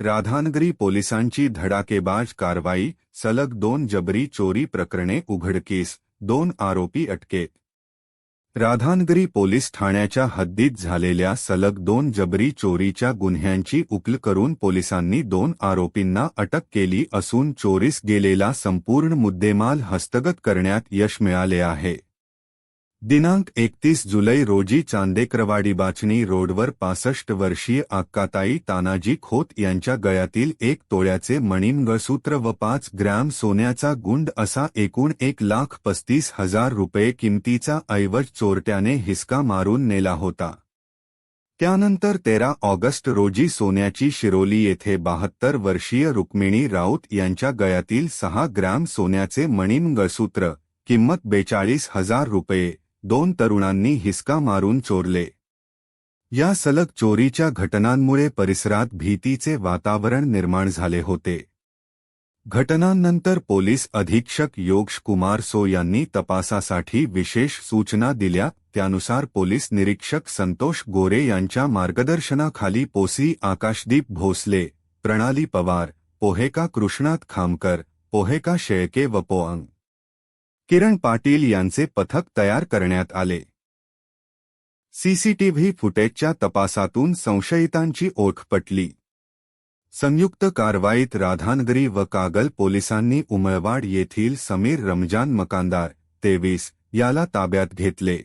राधानगरी पोलिसांची धडाकेबाज कारवाई सलग दोन जबरी चोरी प्रकरणे उघडकीस दोन आरोपी अटकेत. राधानगरी पोलीस ठाण्याच्या हद्दीत झालेल्या सलग दोन जबरी चोरीच्या गुन्ह्यांची उकल करून पोलिसांनी दोन आरोपींना अटक केली असून चोरीस गेलेला संपूर्ण मुद्देमाल हस्तगत करण्यात यश मिळाले आहे. दिनांक एकतीस जुलै रोजी चांदेक्रवाडी बाचणी रोडवर पासष्ट वर्षीय आक्काताई तानाजी खोत यांच्या गळ्यातील एक तोळ्याचे मणिमंगळसूत्र व पाच ग्रॅम सोन्याचा गुंड असा एकूण एक लाख पस्तीस हजार रुपये किमतीचा ऐवज चोरट्याने हिसका मारून नेला होता. त्यानंतर तेरा ऑगस्ट रोजी सोन्याची शिरोली येथे बहात्तर वर्षीय रुक्मिणी राऊत यांच्या गळ्यातील सहा ग्रॅम सोन्याचे मणिमंगळसूत्र किंमत बेचाळीस हजार रुपये दोन तरुणांनी हिसका मारून चोरले. या सलग चोरीच्या घटनांमुळे परिसरात भीतीचे वातावरण निर्माण झाले होते. घटनांनंतर पोलीस अधीक्षक योगश कुमार सो यांनी तपासासाठी विशेष सूचना दिल्या. त्यानुसार पोलीस निरीक्षक संतोष गोरे यांच्या मार्गदर्शनाखाली पोसी आकाशदीप भोसले प्रणाली पवार पोहेका कृष्णात खामकर पोहेका शेळके व पोअंग किरण पाटील यांचे पथक तयार करण्यात आले. सीसीटीव्ही फुटेजच्या तपासातून संशयितांची ओळख पटली. संयुक्त कारवाईत राधानगरी व कागल पोलिसांनी उमळवाड येथील समीर रमजान मकानदार तेवीस याला ताब्यात घेतले.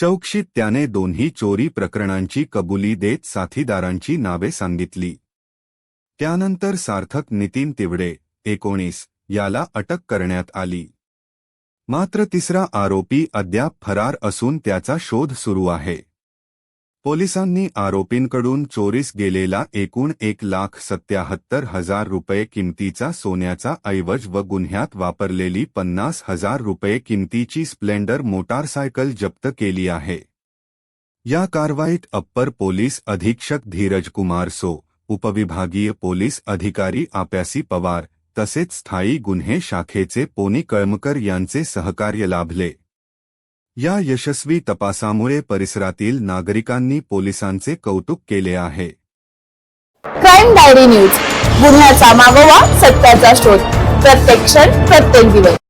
चौकशीत त्याने दोन्ही चोरी प्रकरणांची कबुली देत साथीदारांची नावे सांगितली. त्यानंतर सार्थक नितीन तिवडे एकोणीस याला अटक करण्यात आली. मात्र तिसरा आरोपी अद्याप फरार असून त्याचा शोध सुरू आहे. पोलिसांनी आरोपींकडून चोरीस गेलेला एकूण एक लाख सत्याहत्तर हजार रुपये किमतीचा सोन्याचा ऐवज व गुन्ह्यात वापरलेली पन्नास हजार रुपये किमतीची स्प्लेंडर मोटारसायकल जप्त केली आहे. या कारवाईत अप्पर पोलीस अधीक्षक धीरज कुमार सो उपविभागीय पोलीस अधिकारी आप्यासी पवार तसेच स्थायी गुन्हे शाखेचे पोनी कळमकर यांचे सहकार्य लाभले. या यशस्वी तपासामुळे परिसरातील नागरिकांनी पोलिसांचे कौतुक केले आहे. Crime diary news. गुन्ह्याचा मागोवा सत्याचा शोध. प्रत्येक क्षण प्रत्येक दिवस.